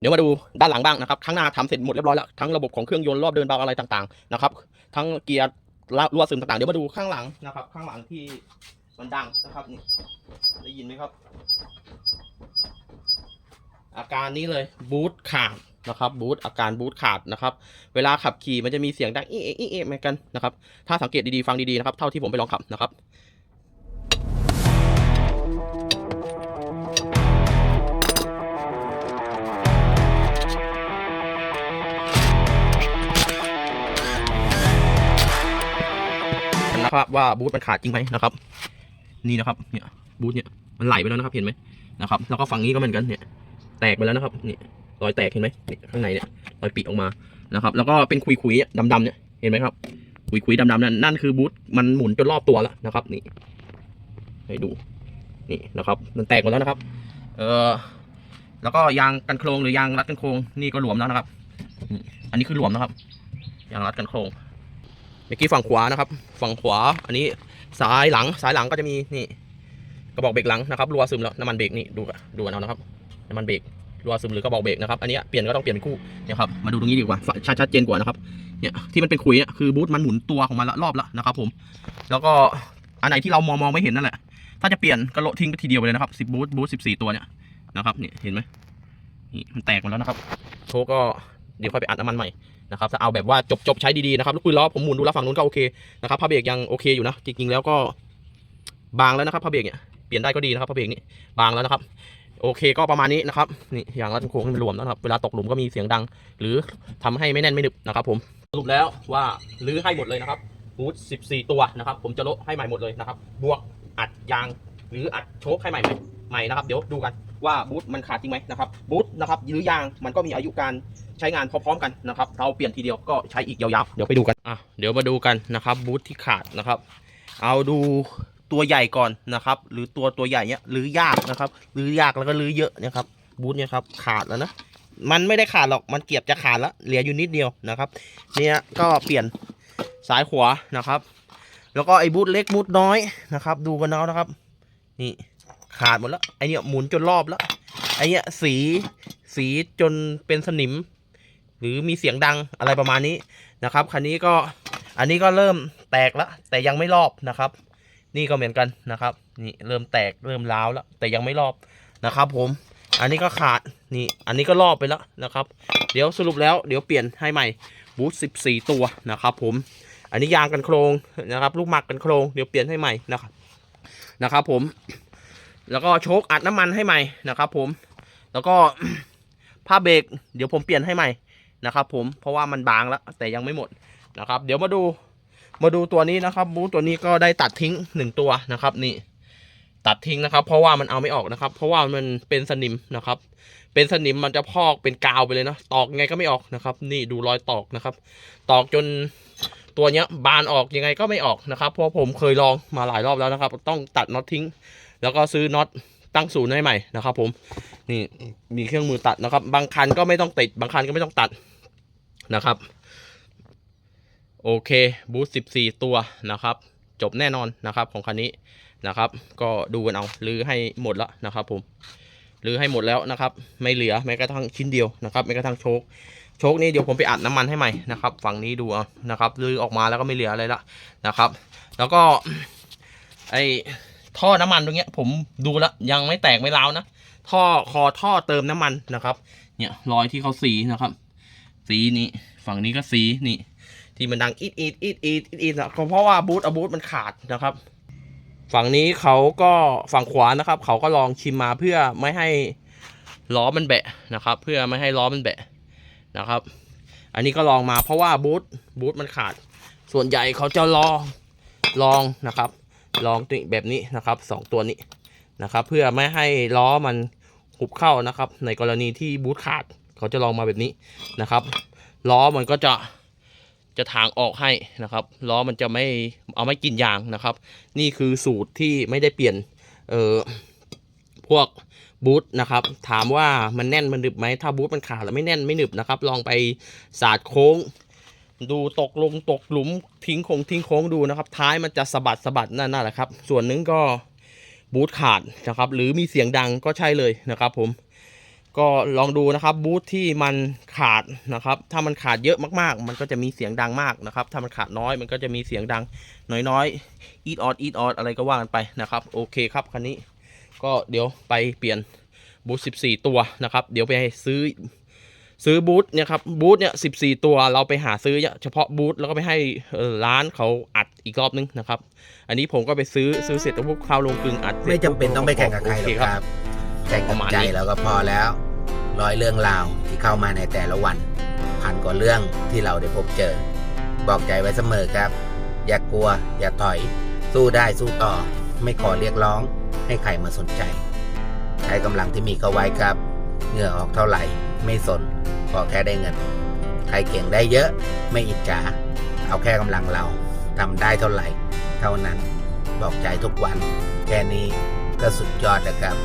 เดี๋ยวมาดูด้านหลังบ้างนะครับข้างหน้าทำเสร็จหมดเรียบร้อยแล้วทั้งระบบของเครื่องยนต์รอบเดินเบาอะไรต่างๆนะครับทั้งเกียร์รั่วซึมต่างๆเดี๋ยวมาดูข้างหลังนะครับ ข้างหลังที่มันดังนะครับนี่ได้ยินไหมครับ อาการนี้เลยบูทขาดนะครับบูทอาการบูทขาดนะครับ เวลาขับขี่มันจะมีเสียงดังเอีเอ๊ะอีเอ๊ะเหมือนกันนะครับถ้าสังเกตดีๆฟังดีๆนะครับ เท่าที่ผมไปลองขับนะครับ นะครับว่าบูทมันขาดจริงไหมนะครับ นี่นะครับเนี่ยบูทเนี่ยมันไหลไปแล้วนะครับเห็นไหมนะครับแล้วก็ฝั่งนี้ก็เหมือนกันเนี่ยแตกไปแล้วนะครับนี่รอยแตกเห็นไหมนี่ข้างในเนี่ยรอยปีออกมานะครับ แล้วก็เป็นคุยคุยๆดำๆเนี่ยเห็นไหมครับ คุยคุยๆดำๆนั่นนั่นคือบูทมันหมุนจนรอบตัวแล้วนะครับ นี่ให้ดูนี่นะครับ มันแตกหมดแล้วนะครับ เออแล้วก็ยางกันโครงหรือยางรัดกันโครงนี่ก็หลวมแล้วนะครับ อันนี้คือหลวมนะครับยางรัดกันโครง เมื่อกี้ฝั่งขวานะครับ ฝั่งขวา อันนี้ซ้ายหลังซ้ายหลังก็จะมีนี่กระบอกเบรกหลังนะครับรัวซึมแล้วน้ำมันเบรกนี่ดูดูกันเอานะครับน้ำมันเบรกรัวซึมหรือกระบอกเบรกนะครับอันนี้เปลี่ยนก็ต้องเปลี่ยนเป็นคู่เนี่ยครับมาดูตรงนี้ดีกว่าชัดชัดเจนกว่านะครับเนี่ยที่มันเป็นขุยเนี่ยคือบูทมันหมุนตัวของมันละรอบละนะครับ ผม แล้วก็อันไหนที่เรามองมองไม่เห็นนั่นแหละ ถ้าจะเปลี่ยนก็โละทิ้งไปทีเดียวไปเลยนะครับสิบบูทบูทสิบสี่ตัวเนี่ยนะครับนี่เห็นไหมนี่มันแตกหมดแล้วนะครับโชก็ เดี๋ยวค่อยไปอัดน้ำมันใหม่นะครับถ้าเอาแบบว่าจบจบใช้ดีๆนะครับลูกปืนล้อผมหมุนดูแล้วฝั่งนู้นก็โอเคนะครับผ้าเบรกยังโอเคอยู่นะจริงๆแล้วก็บางแล้วนะครับผ้าเบรกเนี่ยเปลี่ยนได้ก็ดีนะครับผ้าเบรกนี่บางแล้วนะครับโอเคก็ประมาณนี้นะครับนี่อย่างรัดโค้งให้มันรวมนะครับเวลาตกหลุมก็มีเสียงดัง หรือทำให้ไม่แน่นไม่หนึบนะครับ ผมสรุปแล้วว่าลื้อให้หมดเลยนะครับบูท14 ตัวนะครับ ผมจะโละให้ใหม่หมดเลยนะครับ บวกอัดยางหรืออัดโชคให้ใหม่ใหม่นะครับ เดี๋ยวดูกัน ว่าบูทมันขาดจริงไหมนะครับบูทนะครับหรือยางมันก็มีอายุการใช้งานพร้อมๆกันนะครับเราเปลี่ยนทีเดียวก็ใช้อีกยาวๆเดี๋ยวไปดูกันอะเดี๋ยวมาดูกันนะครับบูทที่ขาดนะครับ เอาดูตัวใหญ่ก่อนนะครับ หรือตัวตัวใหญ่เนี้ยหรือยากนะครับหรือยากแล้วก็หรือเยอะนะครับบูทเนี่ยครับขาดแล้วนะมันไม่ได้ขาดหรอกมันเกียบจะขาดแล้วเหลืออยู่นิดเดียวนะครับเนี่ยก็เปลี่ยนสายขวานะครับ แล้วก็ไอ้บูทเล็กบูทน้อยนะครับ ดูกันเอานะครับ นี่ ขาดหมดแล้วไอเนี้ยหมุนจนรอบแล้วไอเนี้ยสีสีจนเป็นสนิม หรือมีเสียงดังอะไรประมาณนี้นะครับคันนี้ก็อันนี้ก็เริ่มแตกแล้วแต่ยังไม่รอบนะครับ นี่ก็เหมือนกันนะครับ นี่เริ่มแตกเริ่มร้าวแล้ว แต่ยังไม่รอบนะครับ ผม อันนี้ก็ขาดนี่อันนี้ก็รอบไปแล้วนะครับ เดี๋ยวสรุปแล้วเดี๋ยวเปลี่ยนให้ใหม่บูท14 ตัวนะครับ ผมอันนี้ยางกันโครงนะครับ ลูกหมักกันโครงเดี๋ยวเปลี่ยนให้ใหม่นะครับนะครับ ผม แล้วก็โชคอัดน้ำมันให้ใหม่นะครับผมแล้วก็ผ้าเบรกเดี๋ยวผมเปลี่ยนให้ใหม่นะครับผมเพราะว่ามันบางแล้วแต่ยังไม่หมดนะครับ เดี๋ยวมาดูมาดูตัวนี้นะครับบูตัวนี้ก็ได้ตัดทิ้งหนึ่งตัวนะครับ นี่ ตัดทิ้งนะครับ เพราะว่ามันเอาไม่ออกนะครับ เพราะว่ามันเป็นสนิมนะครับ เป็นสนิมมันจะพอกเป็นกาวไปเลยนะตอกยังไงก็ไม่ออกนะครับ นี่ดูรอยตอกนะครับ ตอกจนตัวเนี้ยบานออกยังไงก็ไม่ออกนะครับ เพราะผมเคยลองมาหลายรอบแล้วนะครับ ต้องตัดน็อตทิ้ง แล้วก็ซื้อน็อตตั้งศูนย์ให้ใหม่นะครับ ผมนี่มีเครื่องมือตัดนะครับ บางคันก็ไม่ต้องติด บางคันก็ไม่ต้องตัดนะครับ โอเคบูธ14 ตัวนะครับ จบแน่นอนนะครับของคันนี้นะครับ ก็ดูกันเอาลือให้หมดแล้วนะครับ ผมลือให้หมดแล้วนะครับ ไม่เหลือแม้กระทั่งชิ้นเดียวนะครับแม้กระทั่งโชคโชคนี้เดี๋ยวผมไปอัดน้ำมันให้ใหม่นะครับ ฝั่งนี้ดูเอานะครับลือออกมาแล้วก็ไม่เหลืออะไรละนะครับ แล้วก็ไอ ท่อน้ำมันตรงเนี้ย ผมดูแล้วยังไม่แตกไม่ร้าวนะท่อคอท่อเติมน้ำมันนะครับ เนี่ยรอยที่เขาสีนะครับ สีนี้ฝั่งนี้ก็สีนี่ ที่มันดังอีดอีดอีดอีดอีดอีดนะเพราะว่าบูทอะบูทมันขาดนะครับ ฝั่งนี้เขาก็ฝั่งขวานะครับ เขาก็ลองชิมมาเพื่อไม่ให้ล้อมันแบะนะครับ เพื่อไม่ให้ล้อมันแบะนะครับ อันนี้ก็ลองมาเพราะว่าบูทบูทมันขาด ส่วนใหญ่เขาจะลองลองนะครับ ลองตัวแบบนี้นะครับสองตัวนี้นะครับ เพื่อไม่ให้ล้อมันหุบเข้านะครับ ในกรณีที่บูทขาดเขาจะลองมาแบบนี้นะครับล้อมันก็จะจะทางออกให้นะครับล้อมันจะไม่เอาไม่กินยางนะครับ นี่คือสูตรที่ไม่ได้เปลี่ยนเอ่อพวกบูทนะครับ ถามว่ามันแน่นมันหนึบไหมถ้าบูทมันขาดแล้วไม่แน่นไม่หนึบนะครับ ลองไปสาดโค้ง ดูตกลงตกหลุมทิ้งโค้งทิ้งโค้งดูนะครับ ท้ายมันจะสะบัดสะบัดนั่นนั่นแหละครับ ส่วนนึงก็บูทขาดนะครับ หรือมีเสียงดังก็ใช่เลยนะครับ ผม ก็ลองดูนะครับบูธที่มันขาดนะครับ ถ้ามันขาดเยอะมากๆ มันก็จะมีเสียงดังมากนะครับ ถ้ามันขาดน้อยมันก็จะมีเสียงดังน้อยๆอีดออดอีดออดอะไรก็ว่ากันไปนะครับ โอเคครับคันนี้ ก็เดี๋ยวไปเปลี่ยนบูธ14 ตัวนะครับ เดี๋ยวไปซื้อ ซื้อบูธเนี่ยครับบูธเนี่ย14ตัวเราไปหาซื้อเฉพาะบูธแล้วก็ไปให้เอ่อร้านเขาอัดอีกรอบนึงนะครับอันนี้ผมก็ไปซื้อซื้อเสร็จแล้วพวกเข้าลงกลึงอัดสร็ไม่จำเป็นต้องไปแข่งกับใครหรโออกเครับแข่งปกับระมาณใจนี้เราก็พอแล้วร้อยเรื่องราวที่เข้ามาในแต่ละวันพันกว่าเรื่องที่เราได้พบเจอ บอกใจไว้เสมอครับ อย่ากลัว อย่าถอย สู้ได้สู้ต่อ ไม่ขอเรียกร้อง ให้ใครมาสนใจ ใช้กำลังที่มีก็ไว้ครับ เหงื่อออกเท่าไหร่ ไม่สน ขอแค่ได้เงิน ใครเก่งได้เยอะไม่อิจฉาเอาแค่กำลังเราทำได้เท่าไหร่ เท่านั้น บอกใจทุกวัน แค่นี้ก็สุดยอดแล้วครับ